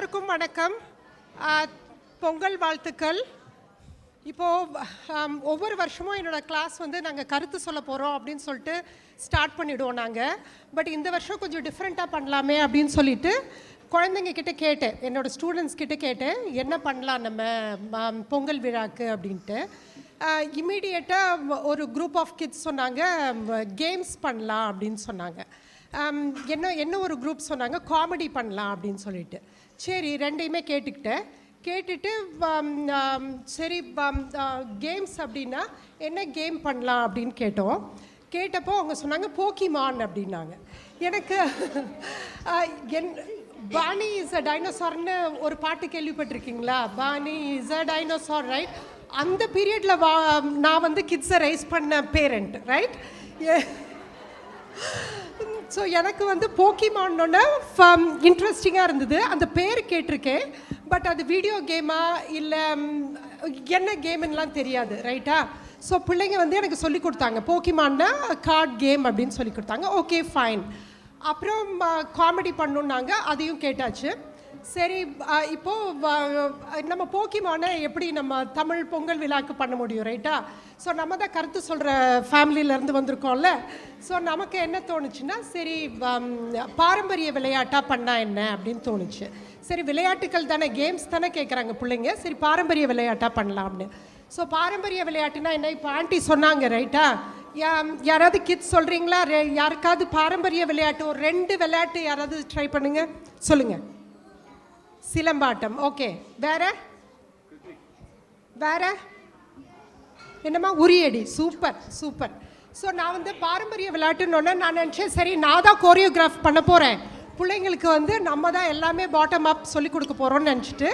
எல்லாருக்கும் வணக்கம். பொங்கல் வாழ்த்துக்கள். இப்போது ஒவ்வொரு வருஷமும் என்னோடய கிளாஸ் வந்து நாங்கள் கருத்து சொல்ல போகிறோம் அப்படின்னு சொல்லிட்டு ஸ்டார்ட் பண்ணிவிடுவோம் நாங்கள் பட் இந்த வருஷம் கொஞ்சம் டிஃப்ரெண்ட்டாக பண்ணலாமே அப்படின்னு சொல்லிட்டு குழந்தைங்க கிட்ட கேட்டேன். என்னோட ஸ்டூடெண்ட்ஸ் கிட்ட கேட்டேன். என்ன பண்ணலாம் நம்ம பொங்கல் விழாக்கு அப்படின்ட்டு. இம்மீடியட்டாக ஒரு குரூப் ஆஃப் கிட்ஸ் சொன்னாங்க கேம்ஸ் பண்ணலாம் அப்படின்னு சொன்னாங்க. என்ன என்ன ஒரு குரூப் சொன்னாங்க? காமெடி பண்ணலாம் அப்படின்னு சொல்லிட்டு. சரி ரெண்டையுமே கேட்டுக்கிட்டேன். கேட்டுட்டு சரி கேம்ஸ் அப்படின்னா என்ன கேம் பண்ணலாம் அப்படின்னு கேட்டோம். கேட்டப்போ அவங்க சொன்னாங்க போக்கிமான் அப்படின்னாங்க. எனக்கு என் பானி இஸ் அ டைனோசார்னு ஒரு பாட்டு கேள்விப்பட்டிருக்கீங்களா? Barney is a dinosaur right அந்த பீரியடில் வா நான் வந்து கிட்ஸை ரைஸ் பண்ண பேரண்ட் ரைட் ஸோ எனக்கு வந்து போக்கிமான்னொன்னே இன்ட்ரெஸ்டிங்காக இருந்தது. அந்த பேர் கேட்டிருக்கேன். பட் அது வீடியோ கேமா இல்லை என்ன கேம்னுலாம் தெரியாது ரைட்டா ஸோ பிள்ளைங்க வந்து எனக்கு சொல்லி கொடுத்தாங்க. போக்கிமான்னா கார்ட் கேம் அப்படின்னு சொல்லி கொடுத்தாங்க. ஓகே ஃபைன் அப்புறம் காமெடி பண்ணுன்னாங்க. அதையும் கேட்டாச்சு. சரி இப்போ நம்ம போக்கிமான எப்படி நம்ம தமிழ் பொங்கல் விழாக்கு பண்ண முடியும் ரைட்டா? ஸோ நம்ம தான் கருத்து சொல்கிற ஃபேமிலியிலேருந்து வந்திருக்கோம்ல. ஸோ நமக்கு என்ன தோணுச்சுன்னா சரி பாரம்பரிய விளையாட்டாக பண்ணால் என்ன அப்படின்னு தோணுச்சு. சரி விளையாட்டுகள் தானே கேம்ஸ் தானே கேட்குறாங்க பிள்ளைங்க. சரி பாரம்பரிய விளையாட்டாக பண்ணலாம்னு ஸோ பாரம்பரிய விளையாட்டுனா என்ன? இப்போ ஆண்டி சொன்னாங்க ரைட்டா? யா- யாராவது கிட்ஸ் சொல்கிறீங்களா யாருக்காவது பாரம்பரிய விளையாட்டு ஒரு ரெண்டு விளையாட்டு யாராவது ட்ரை பண்ணுங்கள் சொல்லுங்கள் சிலம்பாட்டம். ஓகே வேற? வேற? என்னம்மா? உரியடி. Super super. ஸோ நான் வந்து பாரம்பரிய விளையாட்டுன்னு நான் நினச்சேன் சரி நான் தான் கோரியோகிராஃப் பண்ண போகிறேன் பிள்ளைங்களுக்கு வந்து நம்ம தான் எல்லாமே பாட்டம் அப் சொல்லி கொடுக்க போகிறோம்னு நினச்சிட்டு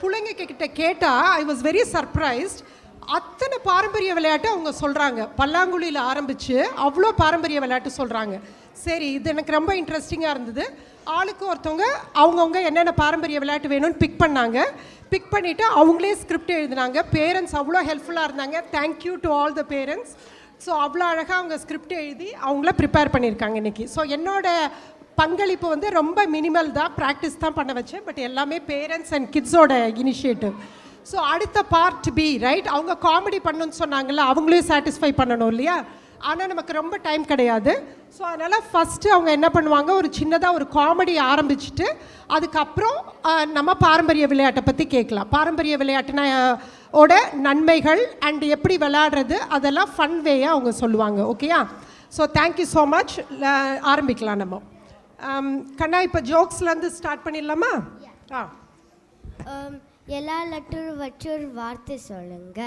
பிள்ளைங்க கிட்ட கேட்டால் ஐ வாஸ் வெரி சர்ப்ரைஸ்ட் அத்தனை பாரம்பரிய விளையாட்டு அவங்க சொல்கிறாங்க பல்லாங்குழியில் ஆரம்பித்து அவ்வளோ பாரம்பரிய விளையாட்டு சொல்கிறாங்க சரி இது எனக்கு ரொம்ப இன்ட்ரெஸ்டிங்காக இருந்தது. ஆளுக்கு ஒருத்தவங்க அவங்கவுங்க என்னென்ன பாரம்பரிய விளையாட்டு வேணும்னு பிக் பண்ணாங்க. பிக் பண்ணிவிட்டு அவங்களே ஸ்கிரிப்ட் எழுதினாங்க. பேரண்ட்ஸ் அவ்வளோ ஹெல்ப்ஃபுல்லாக இருந்தாங்க. Thank you to all the parents so அவ்வளோ அழகாக அவங்க ஸ்கிரிப்ட் எழுதி அவங்கள ப்ரிப்பேர் பண்ணியிருக்காங்க இன்றைக்கி ஸோ என்னோடய பங்களிப்பு வந்து ரொம்ப மினிமல் தான். ப்ராக்டிஸ் தான் பண்ண வச்சேன். பட் எல்லாமே பேரண்ட்ஸ் அண்ட் கிட்ஸோட இனிஷியேட்டிவ் ஸோ அடுத்த பார்ட் பி ரைட் அவங்க காமெடி பண்ணுன்னு சொன்னாங்கல்ல அவங்களையும் சாட்டிஸ்ஃபை பண்ணணும் இல்லையா? ஆனால் நமக்கு ரொம்ப டைம் கிடையாது. ஸோ அதனால் ஃபஸ்ட்டு அவங்க என்ன பண்ணுவாங்க? ஒரு சின்னதாக ஒரு காமெடி ஆரம்பிச்சுட்டு அதுக்கப்புறம் நம்ம பாரம்பரிய விளையாட்டை பற்றி கேட்கலாம். பாரம்பரிய விளையாட்டுனா ஓட நன்மைகள் அண்ட் எப்படி விளையாடுறது? அதெல்லாம் ஃபன் வேயாக அவங்க சொல்லுவாங்க. ஓகேயா ஸோ தேங்க்யூ ஸோ மச் ஆரம்பிக்கலாம் நம்ம. கண்ணா இப்போ ஜோக்ஸ்லேருந்து ஸ்டார்ட் பண்ணிடலாமா? ஆ. எல்லா லெட்டரும் வச்சு ஒரு வார்த்தை சொல்லுங்க.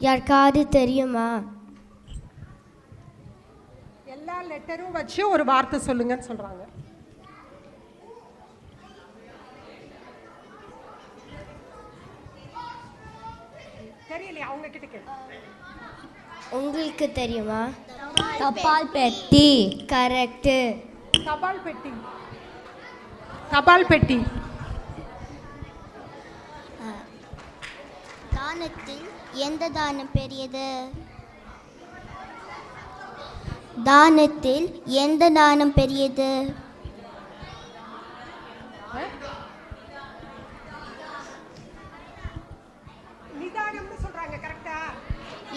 யாருக்காவது தெரியுமா? எல்லா லெட்டரும் வச்சு ஒரு வார்த்தை சொல்லுங்கன்னு சொல்றாங்க. தெரியலையா? அவங்க கிட்ட கேளு. உங்களுக்கு தெரியுமா? தபால் பெட்டி. கரெக்டு தபால் பெட்டி. தபால் பெட்டி. தானத்தில் எந்த தானம் பெரியது? தானத்தில் எந்த தானம் பெரியது?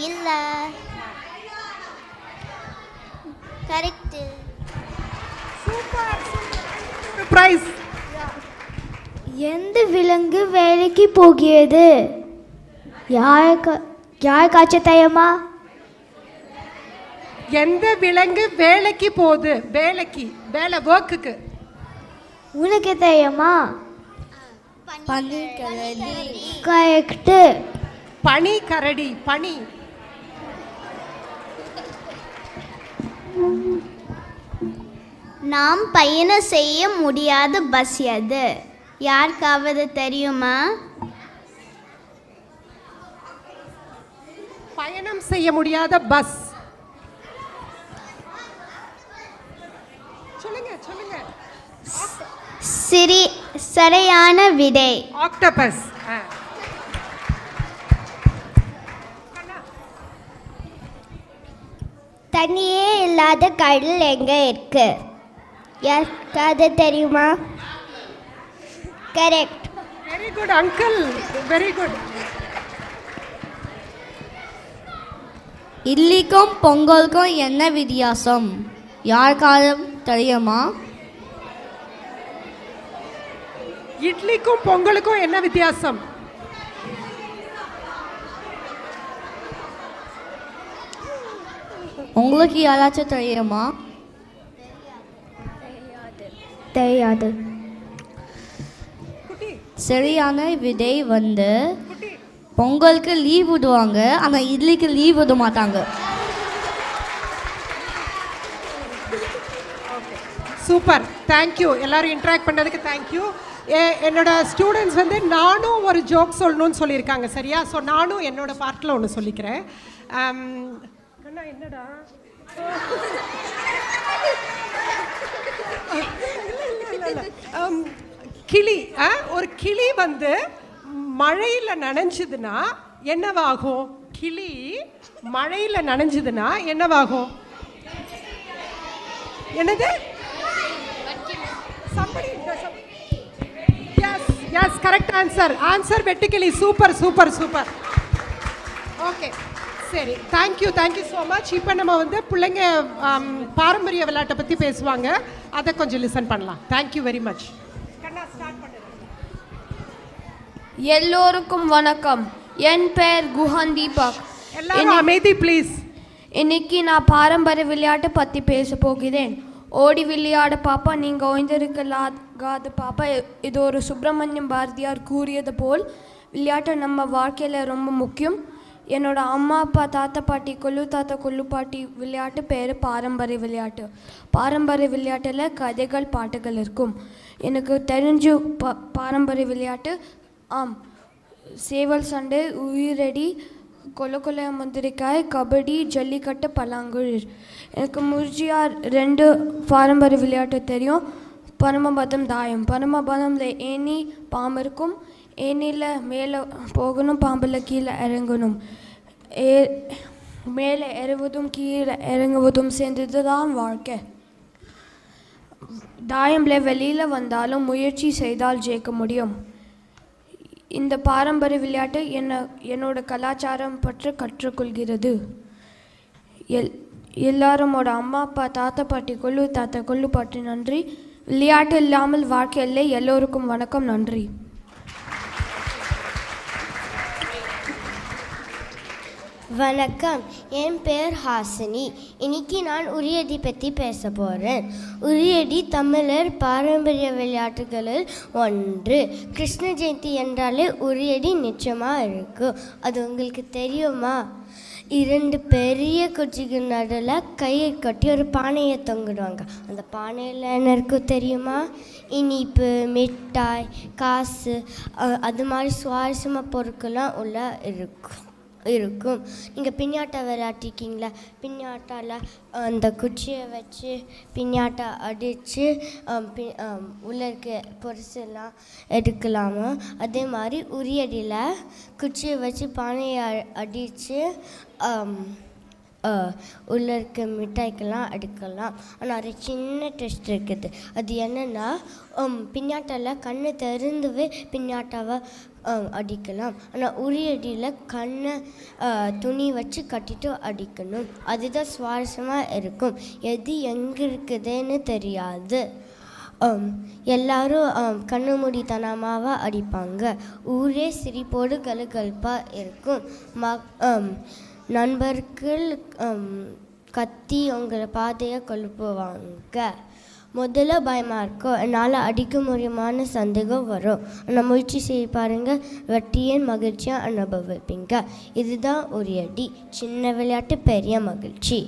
இல்ல. கரெக்டு சூப்பர் பிரைஸ் எந்த விலங்கு வேலைக்கு போகிறது யாருக்கு யாருக்காச்சும் தெரியுமா எந்த விலங்கு வேலைக்கு போகுது? வேலைக்கு வேலை ஒர்க்குக்கு உனக்கு தெரியுமா? கரெக்டு பனி கரடி பனி. நாம் பயணம் செய்ய முடியாத பஸ் எது? யாருக்காவது தெரியுமா? பயணம் செய்ய முடியாத பஸ் சொல்லுங்க சொல்லுங்க சிறி சரியான விடை ஆக்டோபஸ் தண்ணியே இல்லாத கடல் எங்க இருக்கு? யாருக்காவது தெரியுமா? Correct very good uncle very good இட்லிக்கும் பொங்கலுக்கும் என்ன வித்தியாசம்? யாருக்காவது தெரியுமா? இட்லிக்கும் பொங்கலுக்கும் என்ன வித்தியாசம்? உங்களுக்கு யாராச்சும் தெரியுமா? தெரியாது. குட்டி. சரியான விடை வந்து பொங்கலுக்கு லீவ் விடுவாங்க ஆனால் இட்லிக்கு லீவ் விட மாட்டாங்க. சூப்பர் தேங்க்யூ எல்லாரும் இன்ட்ராக்ட் பண்ணதுக்கு தேங்க்யூ என்னோட ஸ்டூடெண்ட்ஸ் வந்து நானும் ஒரு ஜோக் சொல்லணும்னு சொல்லியிருக்காங்க சரியா? ஸோ நானும் என்னோட பார்ட்டில் ஒன்று சொல்லிக்கிறேன். Um, என்னடா? கிளி ஆ? ஒரு கிளி வந்து மழையில் நனைஞ்சதுன்னா என்னவாகும்? கிளி மழையில் நனைஞ்சதுன்னா என்னவாகும்? என்னது? Yes correct answer. Answer வெட்டுக்கிளி சூப்பர் சூப்பர் சூப்பர் ஓகே சரி. Thank you thank you so much இப்போ நம்ம வந்து பிள்ளைங்க ஆம், பாரம்பரிய விளையாட்டை பற்றி பேசுவாங்க. அதை கொஞ்சம் லிசன் பண்ணலாம். தேங்க்யூ வெரி மச் எல்லோருக்கும் வணக்கம். என் பெயர் குஹன் தீபக். எல்லாரும் அமைதி ப்ளீஸ் இன்னைக்கு நான் பாரம்பரிய விளையாட்டு பற்றி பேச போகிறேன். ஓடி விளையாட பாப்பா நீங்கள் ஓய்ந்திருக்கலாகாது பாப்பா. இது ஒரு சுப்பிரமணியம் பாரதியார் கூறியது போல் விளையாட்டு நம்ம வாழ்க்கையில் ரொம்ப முக்கியம். என்னோட அம்மா அப்பா தாத்தா பாட்டி கொல்லு தாத்தா கொல்லு பாட்டி விளையாட்டு பேர் பாரம்பரிய விளையாட்டு. பாரம்பரிய விளையாட்டில் கதைகள் பாட்டுகள் இருக்கும். எனக்கு தெரிஞ்சு ப பாரம்பரிய விளையாட்டு ஆம் சேவல் சண்டை உயிரடி கொல கொல முந்திரிக்காய் கபடி ஜல்லிக்கட்டு பல்லாங்குழி. எனக்கு முர்ஜியார் ரெண்டு பாரம்பரிய விளையாட்டு தெரியும். பரமபதம் தாயம். பரமபதம்ல ஏணி பாம்பு இருக்கும் ஏணியில் மேலே போகணும் பாம்பில் கீழே இறங்கணும். ஏ மேலே ஏறுவதும் கீழே இறங்குவதும் சேர்ந்தது தான் வாழ்க்கை. தாயம்ல வெளியில் வந்தாலும் முயற்சி செய்தால் ஜெயிக்க முடியும். இந்த பாரம்பரிய விளையாட்டு என்ன என்னோட கலாச்சாரம் பற்றி கற்றுக்கொள்கிறது. எல் எல்லாருமோட அம்மா அப்பா தாத்தா பாட்டி கொள்ளு தாத்தா கொள்ளு பாட்டி நன்றி. விளையாட்டு இல்லாமல் வாழ்க்கையில் எல்லோருக்கும் வணக்கம் நன்றி. வணக்கம். என் பெயர் ஹாசினி. இன்னைக்கு நான் உரியடி பற்றி பேச போகிறேன் உரியடி தமிழர் பாரம்பரிய விளையாட்டுகளில் ஒன்று. கிருஷ்ண ஜெயந்தி என்றாலே உரியடி நிச்சயமாக இருக்கும் அது உங்களுக்கு தெரியுமா? இரண்டு பெரிய குச்சிக்கு நடுவில் கையை கட்டி ஒரு பானையை தொங்கிடுவாங்க. அந்த பானையில் என்ன இருக்கும் தெரியுமா? இனிப்பு மிட்டாய் காசு அது மாதிரி சுவாரஸ்யமாக பொருட்கள்லாம் உள்ள இருக்கும் இருக்கும். நீங்கள் பின்னாட்டா விளையாட்டிருக்கீங்களா? பின்னாட்டாவில் அந்த குச்சியை வச்சு பின்னாட்டா அடித்து உள்ளே இருக்க பொருசெல்லாம் எடுக்கலாமா? அதே மாதிரி உரியடியில் குச்சியை வச்சு பானையை அடித்து உள்ளே இருக்க மிட்டாய்க்கெல்லாம் எடுக்கலாம். ஆனால் ஒரு சின்ன டெஸ்ட் இருக்குது. அது என்னென்னா பின்னாட்டாவில் கண்ணு திறந்துவே பின்னாட்டாவை அடிக்கலாம். ஆனால் உரியடியில் கண்ணை துணி வச்சு கட்டிட்டு அடிக்கணும். அதுதான் சுவாரஸ்யமாக இருக்கும். எது எங்கே இருக்குதுன்னு தெரியாது. எல்லாரும் கண்ணு மூடித்தனமாக அடிப்பாங்க. ஊரே சிரிப்போடு கழுகழுப்பாக இருக்கும். ம நண்பர்கள் கத்தி உங்களை பாதையை கொழுப்புவாங்க முதல்ல பயமாக இருக்கும் என்னால் அடிக்க முடியுமான சந்தேகம் வரும். ஆனால் முயற்சி செய்ய பாருங்கள் வெற்றியின் மகிழ்ச்சியாக அனுபவிப்பீங்க. இதுதான் ஒரு அடி. சின்ன விளையாட்டு பெரிய மகிழ்ச்சி.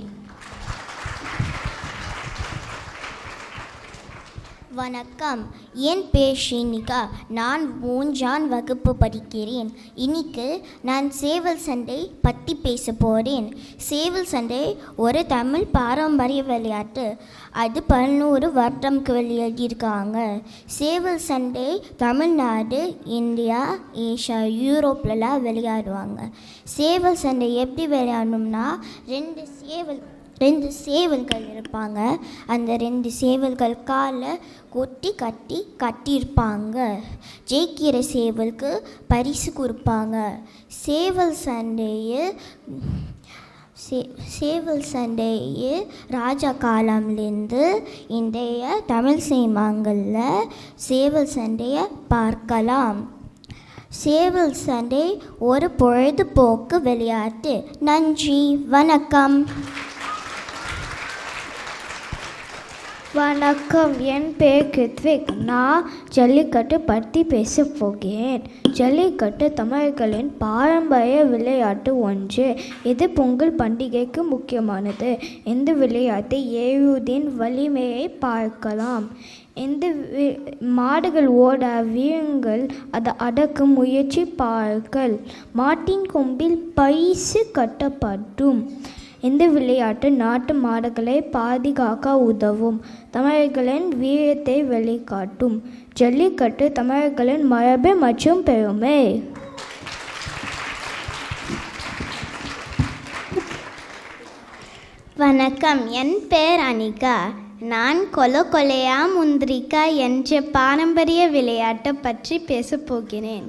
வணக்கம். என் பேர் ஷீனிகா நான் மூன்றாம் வகுப்பு படிக்கிறேன். இன்னைக்கு நான் சேவல் சண்டை பற்றி பேச போகிறேன் சேவல் சண்டை ஒரு தமிழ் பாரம்பரிய விளையாட்டு. அது பதினோரு வருடம்க்கு விளையாடியிருக்காங்க சேவல் சண்டை தமிழ்நாடு இந்தியா ஏஷியா யூரோப்லலாம் விளையாடுவாங்க. சேவல் சண்டை எப்படி விளையாடணும்னா ரெண்டு சேவல் ரெண்டு சேவல்கள் இருப்பாங்க. அந்த ரெண்டு சேவல்கள் காலை கொட்டி கட்டி கட்டியிருப்பாங்க. ஜெயிக்கிற சேவலுக்கு பரிசு கொடுப்பாங்க. சேவல் சண்டையை சே சேவல் சண்டையை ராஜா காலம்லேருந்து இன்றைய தமிழ் சினிமாங்களில் சேவல் சண்டையை பார்க்கலாம். சேவல் சண்டை ஒரு பொழுதுபோக்கு விளையாட்டு. நன்றி வணக்கம். வணக்கம். என் பேர் கித்விக் நான் ஜல்லிக்கட்டு பற்றி பேசப் போகிறேன். ஜல்லிக்கட்டு தமிழர்களின் பாரம்பரிய விளையாட்டு ஒன்று. இது பொங்கல் பண்டிகைக்கு முக்கியமானது. இந்த விளையாட்டை ஏழுதின் வலிமையை பார்க்கலாம். இந்த வி- மாடுகள் ஓட வீழுங்கள் அதை அடக்கும் முயற்சி பார்கள் மாட்டின் கொம்பில் பைசு கட்டப்படும் இந்த விளையாட்டு நாட்டு மாடுகளை பாதுகாக்க உதவும். தமிழர்களின் வீரத்தை வெளிக்காட்டும் ஜல்லிக்கட்டு தமிழர்களின் மரபு மற்றும் பெருமை. வணக்கம். என் பெயர் அனிகா. நான் கொல கொலையா முந்திரிக்கா என்ற பாரம்பரிய விளையாட்டை பற்றி பேசப்போகிறேன்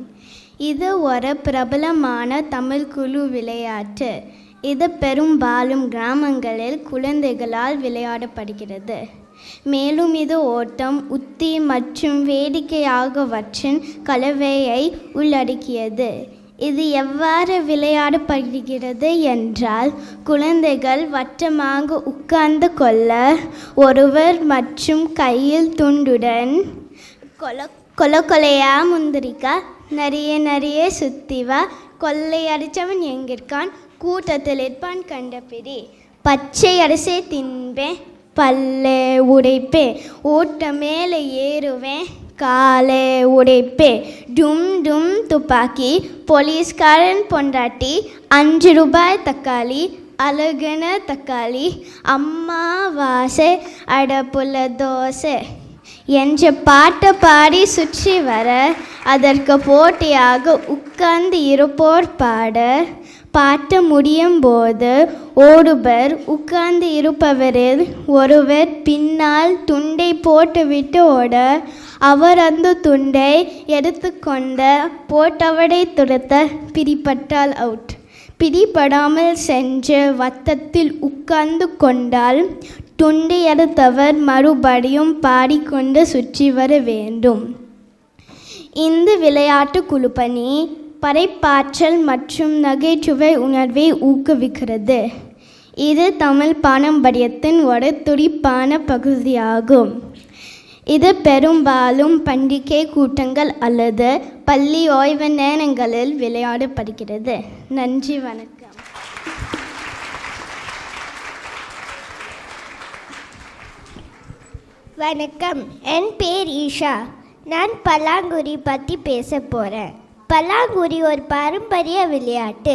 இது ஒரு பிரபலமான தமிழ் குழு விளையாட்டு. இது பெரும்பாலும் கிராமங்களில் குழந்தைகளால் விளையாடப்படுகிறது. மேலும் இது ஓட்டம் உத்தி மற்றும் வேடிக்கையாகவற்றின் கலவையை உள்ளடக்கியது. இது எவ்வாறு விளையாடப்படுகிறது என்றால் குழந்தைகள் வட்டமாக உட்கார்ந்து கொள்ள ஒருவர் மற்றும் கையில் துண்டுடன் கொல கொல கொலையா முந்திரிக்கா நிறைய நிறைய சுத்திவா கொள்ளையடித்தவன் எங்கிருக்கான் கூட்டத்தில் இருப்பான் கண்டபிடி பச்சை அரசே தின்பேன் பல்லே உடைப்பேன் ஓட்ட மேலே ஏறுவேன் காலே உடைப்பே டும் டும் துப்பாக்கி போலீஸ்காரன் பொண்டாட்டி அஞ்சு ரூபாய் தக்காளி அழகுன தக்காளி அம்மாவாசை அடப்புல தோசை. என்ற பாட்டை பாடி சுற்றி வர அதற்கு போட்டியாக உட்கார்ந்து இருப்போர் பாட பாட்ட முடியும் போது ஓடுவர் உட்கார்ந்து இருப்பவரில் ஒருவர் பின்னால் துண்டை போட்டுவிட்டு ஓட அவர் அந்த துண்டை எடுத்துக்கொண்ட போட்டவரை துரத்த பிடிபட்டால் அவுட் பிடிபடாமல் சென்று வட்டத்தில் உட்கார்ந்து கொண்டால் துண்டை எடுத்தவர் மறுபடியும் பாடிக்கொண்டு சுற்றி வர வேண்டும். இந்த விளையாட்டு குழுப்பணி படைப்பாற்றல் மற்றும் நகைச்சுவை உணர்வை ஊக்குவிக்கிறது. இது தமிழ் பாரம்பரியத்தின் ஒரு துடிப்பான பகுதியாகும். இது பெரும்பாலும் பண்டிகை கூட்டங்கள் அல்லது பள்ளி ஓய்வு நேரங்களில் விளையாடப்படுகிறது. நன்றி வணக்கம். வணக்கம். என் பேர் ஈஷா. நான் பல்லாங்குடி பற்றி பேச போகிறேன் பல்லாங்குழி ஒரு பாரம்பரிய விளையாட்டு.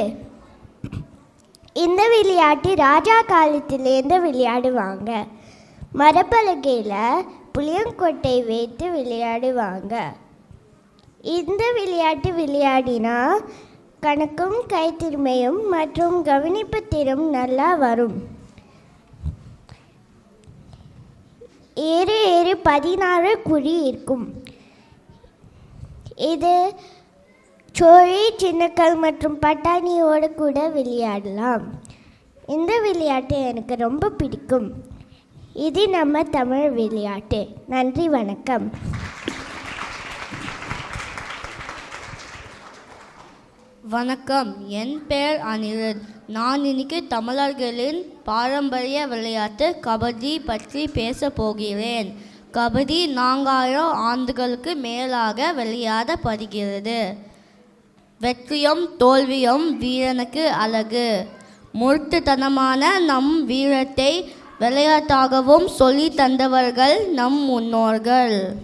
இந்த விளையாட்டு ராஜா காலத்திலேருந்து விளையாடுவாங்க. மரப்பலகையில் புளியங்கொட்டை வைத்து விளையாடுவாங்க. இந்த விளையாட்டு விளையாடினா கணக்கும் கைத்திறமையும் மற்றும் கவனிப்பு திறம் நல்லா வரும். ஏறு ஏறு பதினாறு குழி இருக்கும். இது சோழி சின்னக்கல் மற்றும் பட்டாணியோடு கூட விளையாடலாம். இந்த விளையாட்டு எனக்கு ரொம்ப பிடிக்கும். இது நம்ம தமிழ் விளையாட்டு. நன்றி வணக்கம். வணக்கம். என் பெயர் அனிருத். நான் இன்னைக்கு தமிழர்களின் பாரம்பரிய விளையாட்டு கபடி பற்றி பேச போகிறேன். கபடி நான்காயிரம் ஆண்டுகளுக்கு மேலாக விளையாடப்படுகிறது. வெற்றியும் தோல்வியும் வீரனுக்கு அழகு. முழுத்துத்தனமான நம் வீரத்தை விளையாட்டாகவும் சொல்லி தந்தவர்கள் நம் முன்னோர்கள்.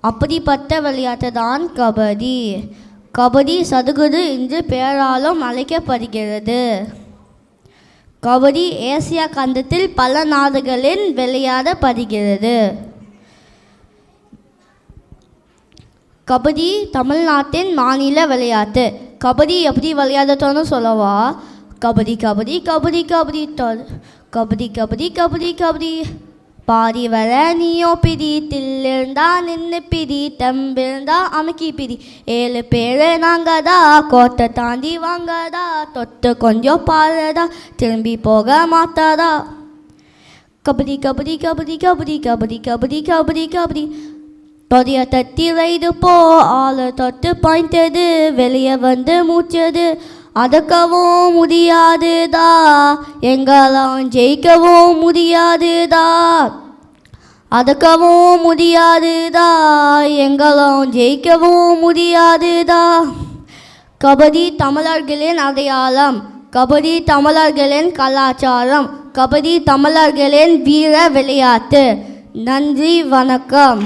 அப்படிப்பட்ட விளையாட்டு தான் கபடி. கபடி சதுகுடு என்று பெயராலும் அழைக்கப்படுகிறது. கபடி ஏசியா கண்டத்தில் பல நாடுகளில் விளையாடப்படுகிறது. கபடி தமிழ்நாட்டின் மாநில விளையாட்டு கபடி எப்படி விளையாடுறதுன்னு சொல்லவா கபடி கபடி கபடி கபடி தொல் கபடி கபடி கபடி கபடி பாரி வர நீயோ பிடி தில்லிருந்தா நின்று பிடி தம்பிருந்தா அமுக்கி பிடி ஏழு பேரு நாங்கதா கோட்டை தாண்டி வாங்கதா தொட்டு கொஞ்சம் பாருதா திரும்பி போக மாட்டாதா கபடி கபடி கபடி கபடி கபடி கபடி கபடி கபடி பதிய தட்டி ரைடு போ ஆளு தொட்டு பாய்ந்தது வெளியே வந்து மூச்சது. அதக்கவும் முடியாதுதா எங்கெல்லாம் ஜெயிக்கவும் முடியாதுதா அதக்கவும் முடியாதுதா எங்கெல்லாம் ஜெயிக்கவும் முடியாதுதா கபடி தமிழர்களின் அடையாளம் கபடி தமிழர்களின் கலாச்சாரம் கபடி தமிழர்களின் வீர விளையாட்டு. நன்றி வணக்கம்.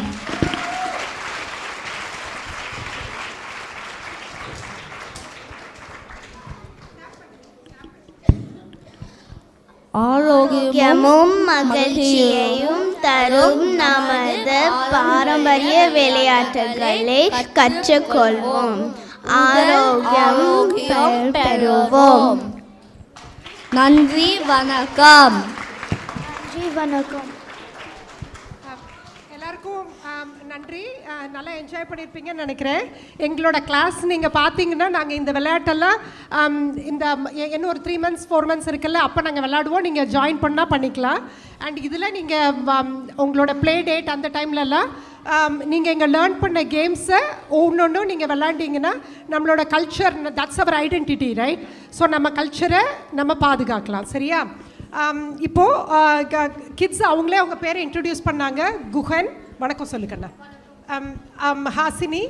ஆரோக்கியமும் மகிழ்ச்சியையும் தரும் நமது பாரம்பரிய விளையாட்டுகளை கற்றுக்கொள்வோம். ஆரோக்கியம் பெறுவோம். நன்றி வணக்கம். எல்லாருக்கும் ஆம், நன்றி. நல்லா என்ஜாய் பண்ணியிருப்பீங்கன்னு நினைக்கிறேன். எங்களோட கிளாஸ் நீங்கள் பார்த்தீங்கன்னா நாங்கள் இந்த விளையாட்டெல்லாம் இந்த என்ன இன்னும் ஒரு த்ரீ மந்த்ஸ் ஃபோர் மந்த்ஸ் இருக்குல்ல அப்போ நாங்கள் விளையாடுவோம். நீங்கள் ஜாயின் பண்ணால் பண்ணிக்கலாம். அண்ட் இதில் நீங்கள் உங்களோட ப்ளே டேட் அந்த டைம்லலாம் நீங்கள் இங்கே லேர்ன் பண்ண கேம்ஸை ஒன்று நீங்கள் விளாண்டிங்கன்னா நம்மளோட culture that's our identity right so நம்ம கல்ச்சரை நம்ம பாதுகாக்கலாம். சரியா? இப்போது கிட்ஸ் அவங்களே அவங்க பேரை இன்ட்ரடியூஸ் பண்ணாங்க. குஹன் வணக்கம் ஆம், ஹாசினி?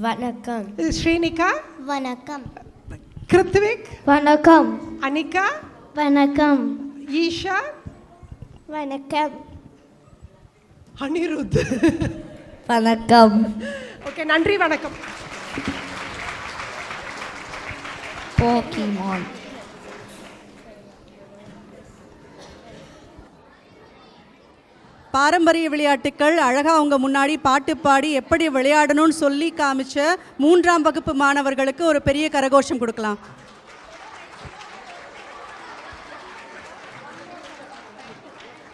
வணக்கம். ஸ்ரீனிகா? வணக்கம். கிருத்விக்? வணக்கம். அனிகா? வணக்கம். ஈஷா? வணக்கம். அனிருத். வணக்கம். ஓகே நன்றி வணக்கம். போக்கிமான் பாரம்பரிய விளையாட்டுக்கள் அழகாக அவங்க முன்னாடி பாட்டு பாடி எப்படி விளையாடணும்னு சொல்லி காமிச்ச மூன்றாம் வகுப்பு மாணவர்களுக்கு ஒரு பெரிய கரகோஷம் கொடுக்கலாம்.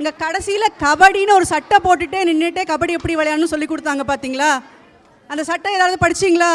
இங்கே கடைசியில் கபடின்னு ஒரு சட்டை போட்டுட்டே நின்றுட்டே கபடி எப்படி விளையாடணும்னு சொல்லி கொடுத்தாங்க பார்த்தீங்களா அந்த சட்டை ஏதாவது படிச்சீங்களா?